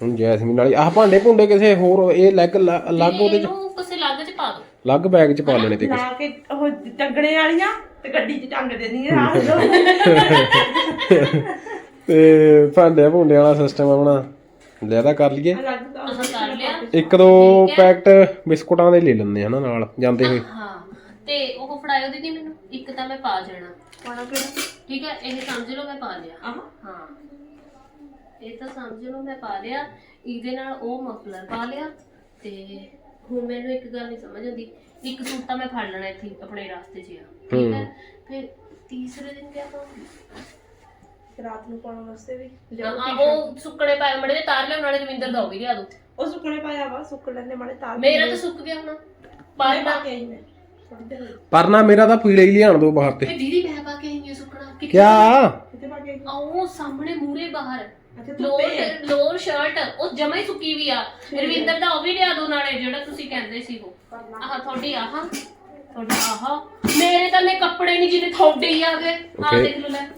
ਹੁਣ ਜੈਸਮੀਨ ਵਾਲੀ। ਆਹ ਭਾਂਡੇ ਭੁੰਡੇ ਕਿਸੇ ਹੋਰ ਇਹ ਲੈਗ ਅਲੱਗ ਉਹਦੇ ਚ? ਇਹਨੂੰ ਕਿਸੇ ਲੱਗ ਚ ਪਾ ਦੋ। ਅਲੱਗ ਬੈਗ ਚ ਪਾ ਲੈਣੇ ਤੇ ਲਾ ਕੇ ਉਹ ਟੰਗਣੇ ਵਾਲੀਆਂ ਤੇ ਗੱਡੀ 'ਚ ਟੰਗ ਦੇਣੀ ਆ ਤੇ ਭਾਂਡੇ ਭੁੰਡੇ ਵਾਲਾ ਸਿਸਟਮ ਆਪਣਾ। ਲਿਆਦਾ ਕਰ ਲਈਏ। ਅਲੱਗ ਤਾਂ ਆਹ ਕਰ ਲਿਆ। ਇੱਕ ਦੋ ਪੈਕਟ ਬਿਸਕੁਟਾਂ ਦੇ ਲੈ ਲੈਂਦੇ ਹਨਾ ਨਾਲ ਜਾਂਦੇ ਹੋਏ। ਹਾਂ। ਤੇ ਉਹ ਫੜਾਇਓ ਦੀਦੀ ਮੈਨੂੰ। ਇੱਕ ਤਾਂ ਮੈਂ ਪਾ ਜਾਣਾ। ਪਾਣਾ ਕਿਹੜਾ? ਠੀਕ ਹੈ ਇਹ ਸਮਝ ਲਓ ਮੈਂ ਪਾ ਲਿਆ। ਆਹ। ਹਾਂ। ਇਹ ਤਾਂ ਸਮਝ ਲਓ ਮੈਂ ਪਾ ਲਿਆ। ਇਹਦੇ ਨਾਲ ਉਹ ਮਫਲਰ ਪਾ ਲਿਆ ਤੇ ਹੁਣ ਮੈਨੂੰ ਇੱਕ ਗੱਲ ਨਹੀਂ ਸਮਝ ਆਉਂਦੀ। ਇੱਕ ਸੂਟ ਤਾਂ ਮੈਂ ਫੜ ਲੈਣਾ ਇੱਥੇ ਹੀ ਆਪਣੇ ਰਾਸਤੇ 'ਚ ਆ। ਠੀਕ ਹੈ ਫਿਰ ਤੀਸਰੇ ਦਿਨ ਕਿਆ ਕਰਾਂ ਰਾਤ ਨੂੰ ਪਾਉਣ ਵਾਸਤੇ ਵੀ। ਹਾਂ ਉਹ ਸੁੱਕਣੇ ਪਾਏ ਮੜੇ ਦੇ ਤਾਰ ਲਿਆਉਣ ਵਾਲੇ ਰਵਿੰਦਰ ਦਾ ਉਹ ਵੀ ਲਿਆ ਦੋ। ਉਹ ਸੁੱਕਣੇ ਪਾਇਆ ਵਾ ਸੁੱਕ ਲੈਂਦੇ ਮਾੜੇ ਤਾਲ ਮੇਰਾ ਤਾਂ ਸੁੱਕ ਗਿਆ ਹੁਣ। ਪਾਣੀ ਪਰ ਪਾ ਕੇ ਮੈਂ। ਥੋੜੀ ਦੇਰ ਹੋਈ। ਪਰ ਨਾ ਮੇਰਾ ਤਾਂ ਪੀਲੇ ਹੀ ਲਿਆਣ ਦੋ ਬਾਹਰ ਤੇ। ਦੀਦੀ ਮੈਂ ਪਾ ਕੇ ਆਈ ਹਾਂ ਸੁੱਕਣਾ। ਕਿੱਥੇ ਕਿਆ? ਕਿੱਥੇ ਪਾ ਕੇ ਆਈ? ਆਓ ਸਾਹਮਣੇ ਮੂਰੇ ਬਾਹਰ। ਅੱਛਾ ਲੋਰ ਲੋਰ ਸ਼ਰਟ ਉਹ ਜਮਾ ਹੀ ਸੁੱਕੀ ਵੀ ਆ। ਰਵਿੰਦਰ ਦਾ ਉਹ ਵੀ ਲਿਆ ਦੋ ਨਾਲੇ ਜਿਹੜਾ ਤੁਸੀਂ ਕਹਿੰਦੇ ਸੀ ਉਹ। ਆਹ ਤੁਹਾਡੀ ਆਹ। ਤੁਹਾਡਾ ਆਹ। ਮੇਰੇ ਤਾਂ ਨੇ ਕੱਪੜੇ ਨਹੀਂ ਜਿਹਦੇ ਤੁਹਾਡੇ ਹੀ ਆ ਗਏ। ਆਹ Okay. ਦੇਖ ਲਓ ਲੈ।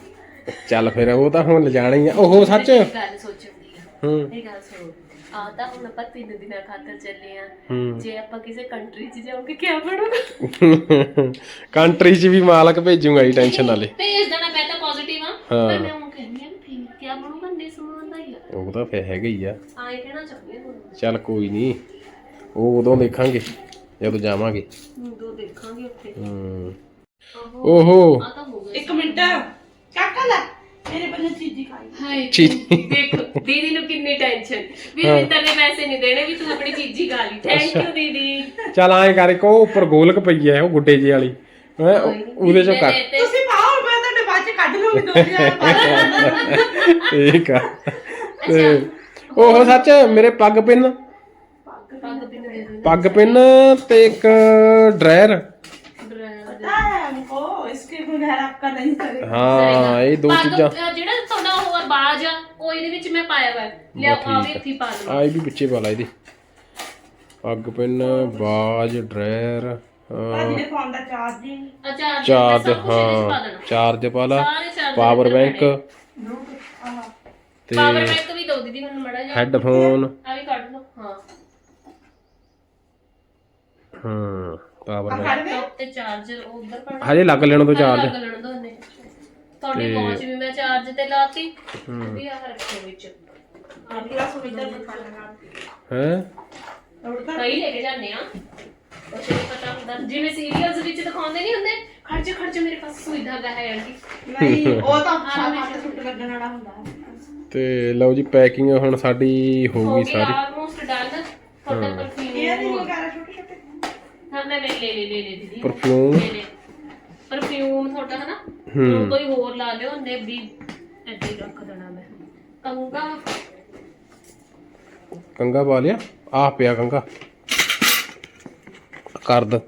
ਚੱਲ ਫਿਰ ਉਹ ਤਾਂ ਹੁਣ ਲਿਜਾਣਾ ਹੀ ਆ। ਉਹ ਸੱਚ? ਇੱਕ ਗੱਲ ਸੋਚਣ ਦੀ ਆ ਹੂੰ। ਇਹ ਗੱਲ ਸੁਣੋ। ਆ ਤਾਂ ਹੁਣ ਆਪਾਂ ਤਿੰਨ ਦਿਨਾਂ ਖਾਤਰ ਚੱਲੇ ਆ। ਹੂੰ। ਜੇ ਆਪਾਂ ਕਿਸੇ ਕੰਟਰੀ 'ਚ ਜਾਓਗੇ ਕੀ ਬਣੂਗਾ? ਕੰਟਰੀ 'ਚ ਵੀ ਮਾਲਕ ਭੇਜੂਗਾ ਜੀ ਟੈਨਸ਼ਨ ਨਾਲੇ ਭੇਜ ਦੇਣਾ ਮੈਂ ਤਾਂ ਪੋਜ਼ਿਟਿਵ ਆ। ਹਾਂ। ਪਰ ਮੈਂ ਉਹ ਕਹਿੰਦੀ ਆ ਵੀ ਫਿਰ ਕੀ ਬਣੂਗਾ ਨੇ ਸਮਾਨ ਦਾ ਹੀ ਆ। ਉਹ ਤਾਂ ਫੇ ਹੈਗਾ ਹੀ ਆ। ਆਏ ਕਹਿਣਾ ਚਾਹੁੰਦੀ ਹਾਂ ਤੁਹਾਨੂੰ ਚੱਲ ਕੋਈ ਨਹੀਂ ਉਹ ਉਦੋਂ ਦੇਖਾਂਗੇ ਜਦੋਂ ਜਾਵਾਂਗੇ। ਦੋ ਦੇਖਾਂਗੇ ਉੱਥੇ। ਹੂੰ। ਓਹੋ। ਆ ਤਾਂ ਹੋ ਗਿਆ ਇੱਕ ਮਿੰਟ ਕਾਕਾ ਲੈ। ਮੇਰੇ ਬੰਨੇ ਚੀਜ਼ੀ ਖਾਈ ਹਾਏ ਚੀਜ਼ੀ। ਗੁੱਡੇ ਜੇ ਹੈਂ, ਉਹਦੇ ਚੋਂ ਕਰ ਠੀਕ ਆ। ਤੇ ਉਹ ਸੱਚ ਮੇਰੇ ਪੱਗ ਪਿੰਨ। ਪੱਗ ਪਿੰਨ ਤੇ ਇੱਕ ਡਰਾਇਰ हमको इसके बगैर आपका नहीं चलेगा ਹਾਂ ਇਹ ਦੋ ਪੱਗ, ਚੀਜ਼ਾਂ ਅ, ਜਿਹੜਾ ਤੁਹਾਡਾ ਉਹ ਆ ਬਾਜ ਆ ਉਹ ਇਹਦੇ ਵਿੱਚ ਮੈਂ ਪਾਇਆ ਹੋਇਆ ਹੈ। ਲਿਆ ਬਸ ਆ ਵੀ ਠੀਕ ਇੱਥੇ ਹੀ ਪਾ ਲਓ ਆ ਇਹ ਵੀ ਵਿੱਚੇ ਪਾ ਲਾ ਇਹਦੇ ਪੱਗ ਪਿੰਨ ਬਾਜ ਡਰਾਇਰ आज ये फोन का चार्ज ही ਅਚਾਰ ਚਾਰਜ ਸਭ ਕੁਝ ਇਹਦੇ ਵਿੱਚ ਪਾ ਹਾਂ ਦੇਣਾ ਚਾਰਜ ਪਾ ਲਾ ਸਾਰੇ ਚਾਰਜ ਪਾਵਰ ਬੈਂਕ ਤੇ ਪਾਵਰ ਬੈਂਕ ਵੀ ਦੋ ਦੀਦੀ ਮੈਨੂੰ ਮੜਾ ਜਾ ਹੈੱਡਫੋਨ ਆ ਵੀ ਕੱਢ ਲਓ ਹਾਂ ਹਾਂ ਪਾਵਰ ਬੈਂਕ ਲੈਪਟਾਪ ਤੇ ਚਾਰਜਰ ਉਧਰ ਪਾਣਾ ਹਜੇ ਲੱਗ ਲੈਣ ਤੋਂ ਚਾਰਜ ਲੱਗ ਲੈਣ ਦੋ ਨੇ ਤੁਹਾਡੀ ਵਾਚ ਵੀ ਮੈਂ ਚਾਰਜ ਤੇ ਲਾਤੀ ਵੀ ਆ ਰੱਖੋ ਵਿੱਚ ਆ ਵੀ पूरा सुविधा दिखा लगा ਹੈ उड़ता ਕਈ ਲੈ ਕੇ ਜਾਂਦੇ ਆ ਕੁਛ ਨਹੀਂ ਪਤਾ ਹੁੰਦਾ ਜਿਵੇਂ ਸੀਰੀਅਲਸ ਵਿੱਚ ਦਿਖਾਉਂਦੇ ਨਹੀਂ ਹੁੰਦੇ ਖਰਚ ਖਰਚ ਮੇਰੇ ਪਾਸ ਸੁਵਿਧਾ ਦਾ ਹੈ ਆਂਟੀ नहीं वो तो साथ सुट लगने वाला ਹੁੰਦਾ है ਤੇ ਲਓ ਜੀ ਪੈਕਿੰਗ ਹੁਣ ਸਾਡੀ ਹੋ ਹੋ ਗਈ ਗਿਆ ਸਾਰੀ ਆਲਮੋਸਟ ਡਨ ਤੁਹਾਡਾ ਲੈ ਲੈ ਲੈ ਲੈ ਦੀਦੀ ਪਰਫਿਊਮ ਪਰਫਿਊਮ ਤੁਹਾਡਾ ਹਨਾ ਕੋਈ ਹੋਰ ਲਾ ਲਿਓ ਨੇ ਵੀ ਹੀ ਰੱਖ ਦੇਣਾ ਮੈਂ ਕੰਗਾ ਕੰਗਾ ਪਾ ਲਿਆ ਆਹ ਪਿਆ ਕੰਗਾ ਕਰਦ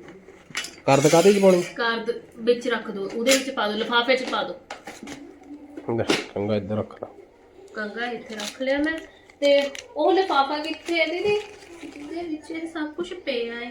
ਕਰਦ ਕਾਹਦੇ ਚ ਪਾਉਣੀ ਕਾਰਡ ਵਿੱਚ ਰੱਖ ਦਿਓ ਉਹਦੇ ਵਿੱਚ ਪਾ ਦਿਓ ਲਿਫਾਫੇ 'ਚ ਪਾ ਦਿਓ ਕੰਗਾ ਇੱਧਰ ਰੱਖ ਲਾ ਕੰਗਾ ਇੱਥੇ ਰੱਖ ਲਿਆ ਮੈਂ ਤੇ ਉਹ ਲਿਫਾਫਾ ਕਿੱਥੇ ਹੈ ਦੀਦੀ ਇਹਦੇ ਵਿੱਚ ਇਹ ਸਭ ਕੁਝ ਪਿਆ ਹੈ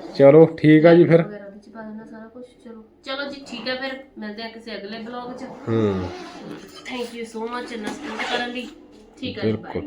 ਚਲੋ ਠੀਕ ਆ ਜੀ ਫਿਰ। ਵਗੈਰਾ ਵਿੱਚ ਪਾ ਦੇਣਾ ਸਾਰਾ ਕੁਝ ਚਲੋ। ਚਲੋ ਜੀ ਠੀਕ ਹੈ ਫਿਰ। ਮਿਲਦੇ ਆ ਕਿਸੇ ਅਗਲੇ ਬਲੌਗ 'ਚ। ਹੂੰ। ਥੈਂਕ ਯੂ ਸੋ ਮਚ ਇੰਨਾ ਸਪੋਰਟ ਕਰਨ ਲਈ। ਠੀਕ ਹੈ ਜੀ ਬਾਏ